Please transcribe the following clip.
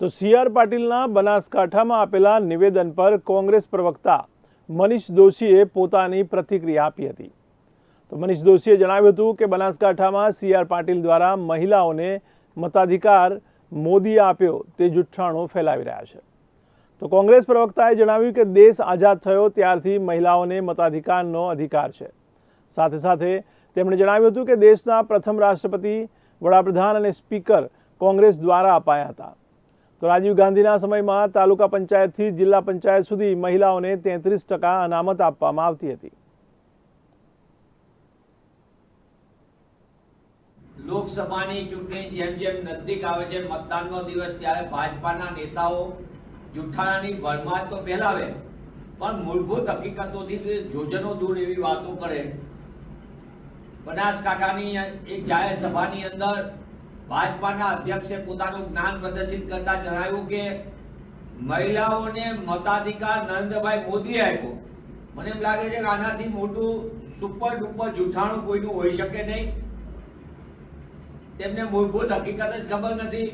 તો C R પાટીલના બનાસકાંઠામાં આપેલા નિવેદન પર કોંગ્રેસ પ્રવક્તા મનીષ દોશીએ પોતાની પ્રતિક્રિયા આપી હતી. તો મનીષ દોશીએ જણાવ્યું હતું કે બનાસકાંઠામાં સી આર પાટીલ દ્વારા મહિલાઓને મતાધિકાર મોદીએ આપ્યો તે જુઠ્ઠાણું ફેલાવી રહ્યા છે. તો કોંગ્રેસ પ્રવક્તાએ જણાવ્યું કે દેશ આઝાદ થયો ત્યારથી મહિલાઓને મતાધિકારનો અધિકાર છે. સાથે સાથે તેમણે જણાવ્યું હતું કે દેશના પ્રથમ રાષ્ટ્રપતિ, વડાપ્રધાન અને સ્પીકર કોંગ્રેસ દ્વારા અપાયા હતા. તો રાજીવ ગાંધીના સમયમાં તાલુકા પંચાયતથી જિલ્લા પંચાયત સુધી મહિલાઓને તેત્રીસ ટકા અનામત આપવામાં આવતી હતી. લોકસભાની ચૂંટણી જેમ જેમ નજીક આવે છે, મતદાનનો દિવસ ત્યારે ભાજપાના નેતાઓ જુઠ્ઠાણાની ભરમાર તો ફેલાવે, પણ મૂળભૂત હકીકતોથી જોજનો દૂર એવી વાતો કરે. બનાસકાંઠાની એક જાહેર સભાની અંદર ભાજપાના અધ્યક્ષે પોતાનું જ્ઞાન પ્રદર્શિત કરતા જણાવ્યું કે મહિલાઓને મતાધિકાર નરેન્દ્રભાઈ મોદીએ આપ્યો. મને એમ લાગે છે કે આનાથી મોટું સુપર ડુપર જૂઠાણું કોઈનું હોઈ શકે નહીં. તેમને મૂળભૂત હકીકત જ ખબર નથી.